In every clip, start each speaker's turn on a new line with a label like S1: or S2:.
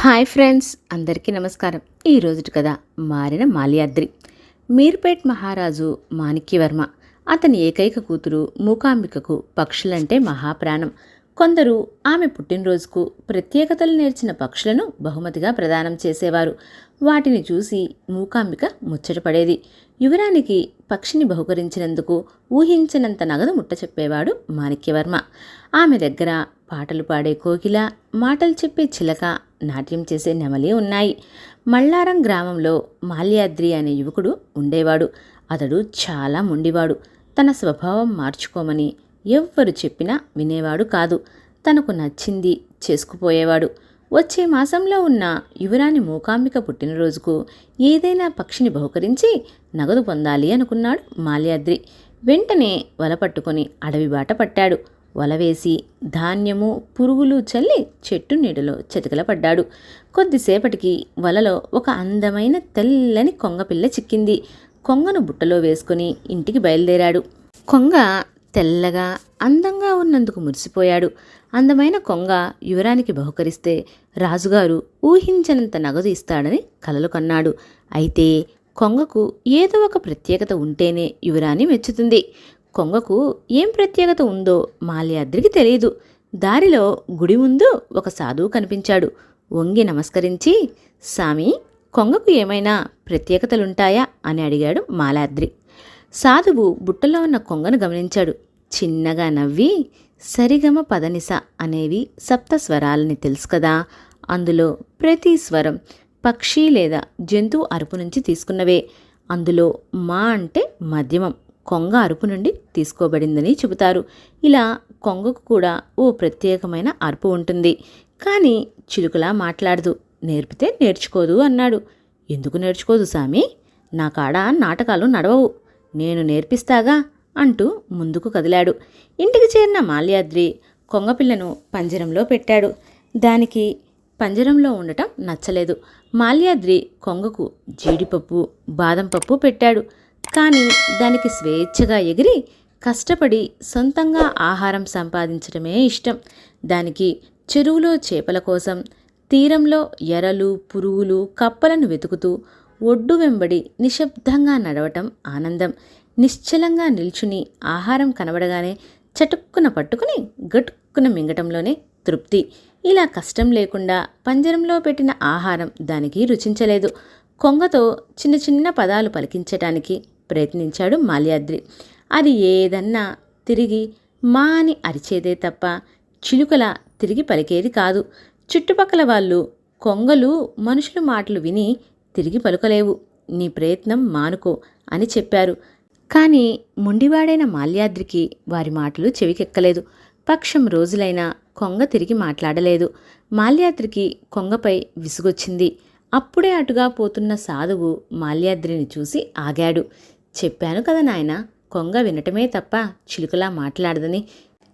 S1: Hi friends అందరికీ నమస్కారం. ఈ రోజుటి కథ మారిన మాల్యాద్రి. మీర్పేట్ మహారాజు మాణిక్యవర్మ. అతని ఏకైక కూతురు మూకాంబికకు పక్షులంటే మహాప్రాణం. కొందరు ఆమె పుట్టినరోజుకు ప్రత్యేకతలు నేర్చిన పక్షులను బహుమతిగా ప్రదానం చేసేవారు. వాటిని చూసి మూకాంబిక ముచ్చటపడేది యువరానికి పక్షిని బహుకరించినందుకు ఊహించినంత నగదు ముట్ట చెప్పేవాడు మాణిక్యవర్మ. ఆమె దగ్గర పాటలు పాడే కోకిల మాటలు చెప్పే చిలక నాట్యం చేసే నెమలి ఉన్నాయి. మల్లారం గ్రామంలో మాల్యాద్రి అనే యువకుడు ఉండేవాడు. అతడు చాలా మొండివాడు. తన స్వభావం మార్చుకోమని ఎవ్వరు చెప్పినా వినేవాడు కాదు. తనకు నచ్చింది చేసుకుపోయేవాడు. వచ్చే మాసంలో ఉన్న యువరాణి మూకాంబిక పుట్టినరోజుకు ఏదైనా పక్షిని బహుకరించి నగదు పొందాలి అనుకున్నాడు మాల్యాద్రి. వెంటనే వల పట్టుకొని అడవి బాట పట్టాడు. వల వేసి ధాన్యము పురుగులు చల్లి చెట్టు నీడలో చతికిల పడ్డాడు కొద్దిసేపటికి వలలో ఒక అందమైన తెల్లని కొంగపిల్ల చిక్కింది. కొంగను బుట్టలో వేసుకుని ఇంటికి బయలుదేరాడు. కొంగ తెల్లగా అందంగా ఉన్నందుకు మురిసిపోయాడు. అందమైన కొంగ యువరానికి బహుకరిస్తే రాజుగారు ఊహించనంత నగదు ఇస్తాడని కలలు కన్నాడు. అయితే కొంగకు ఏదో ఒక ప్రత్యేకత ఉంటేనే యువరాణి మెచ్చుతుంది. కొంగకు ఏం ప్రత్యేకత ఉందో మాల్యాద్రికి తెలియదు దారిలో గుడి ముందు ఒక సాధువు కనిపించాడు. వంగి నమస్కరించి సామి కొంగకు ఏమైనా ప్రత్యేకతలుంటాయా? అని అడిగాడు మాలాద్రి సాధువు బుట్టలో ఉన్న కొంగను గమనించాడు. చిన్నగా నవ్వి సరిగమ పదనిస అనేవి సప్త స్వరాలని తెలుసు కదా. అందులో ప్రతి స్వరం పక్షి లేదా జంతువు అరుపు నుంచి తీసుకున్నవే. అందులో మా అంటే మధ్యమం. కొంగ అరుపు నుండి తీసుకోబడిందని చెబుతారు. ఇలా కొంగకు కూడా ఓ ప్రత్యేకమైన అరుపు ఉంటుంది. కానీ చిలుకలా మాట్లాడదు. నేర్పితే నేర్చుకోదు అన్నాడు. ఎందుకు నేర్చుకోదు సామి? నా కాడ నాటకాలు నడవవు. నేను నేర్పిస్తాగా అంటూ ముందుకు కదిలాడు. ఇంటికి చేరిన మాల్యాద్రి కొంగపిల్లను పంజరంలో పెట్టాడు. దానికి పంజరంలో ఉండటం నచ్చలేదు. మాల్యాద్రి కొంగకు జీడిపప్పు బాదం పప్పు పెట్టాడు. కానీ దానికి స్వేచ్ఛగా ఎగిరి కష్టపడి సొంతంగా ఆహారం సంపాదించడమే ఇష్టం. దానికి చెరువులో చేపల కోసం తీరంలో ఎరలు పురుగులు కప్పలను వెతుకుతూ ఒడ్డు వెంబడి నిశ్శబ్దంగా నడవటం ఆనందం. నిశ్చలంగా నిల్చుని ఆహారం కనబడగానే చటుక్కున పట్టుకుని గట్టుక్కున మింగటంలోనే తృప్తి. ఇలా కష్టం లేకుండా పంజరంలో పెట్టిన ఆహారం దానికి రుచించలేదు. కొంగతో చిన్న చిన్న పదాలు పలికించటానికి ప్రయత్నించాడు మాల్యాద్రి. అది ఏదన్నా తిరిగి మా అని అరిచేదే తప్ప చిలుకల తిరిగి పలికేది కాదు. చుట్టుపక్కల వాళ్ళు కొంగలు మనుషుల మాటలు విని తిరిగి పలుకలేవు. నీ ప్రయత్నం మానుకో అని చెప్పారు. కానీ ముండివాడైన మాల్యాద్రికి వారి మాటలు చెవికెక్కలేదు. పక్షం రోజులైనా కొంగ తిరిగి మాట్లాడలేదు. మాల్యాద్రికి కొంగపై విసుగొచ్చింది. అప్పుడే అటుగా పోతున్న సాధువు మాల్యాద్రిని చూసి ఆగాడు. చెప్పాను కదా నాయన కొంగ వినటమే తప్ప చిలుకలా మాట్లాడదని.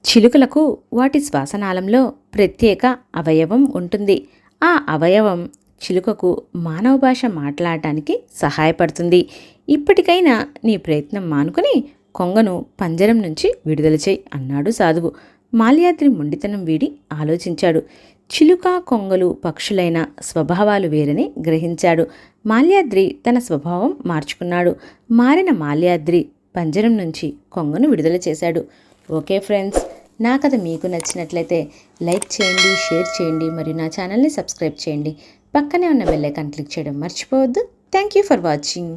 S1: చిలుకలకు వాటి శ్వాసనాళంలో ప్రత్యేక అవయవం ఉంటుంది. ఆ అవయవం చిలుకకు మానవ భాష మాట్లాడటానికి సహాయపడుతుంది. ఇప్పటికైనా నీ ప్రయత్నం మానుకుని కొంగను పంజరం నుంచి విడుదల చేయి అన్నాడు సాధువు. మాల్యాద్రి మొండితనం వీడి ఆలోచించాడు. చిలుక కొంగలు పక్షులైన స్వభావాలు వేరని గ్రహించాడు. మాల్యాద్రి తన స్వభావం మార్చుకున్నాడు. మారిన మాల్యాద్రి పంజరం నుంచి కొంగను విడుదల చేశాడు. ఓకే ఫ్రెండ్స్ నా కథ మీకు నచ్చినట్లయితే లైక్ చేయండి షేర్ చేయండి మరియు నా ఛానల్ని సబ్స్క్రైబ్ చేయండి. పక్కనే ఉన్న బెల్లైకాన్ క్లిక్ చేయడం మర్చిపోవద్దు. Thank you for watching.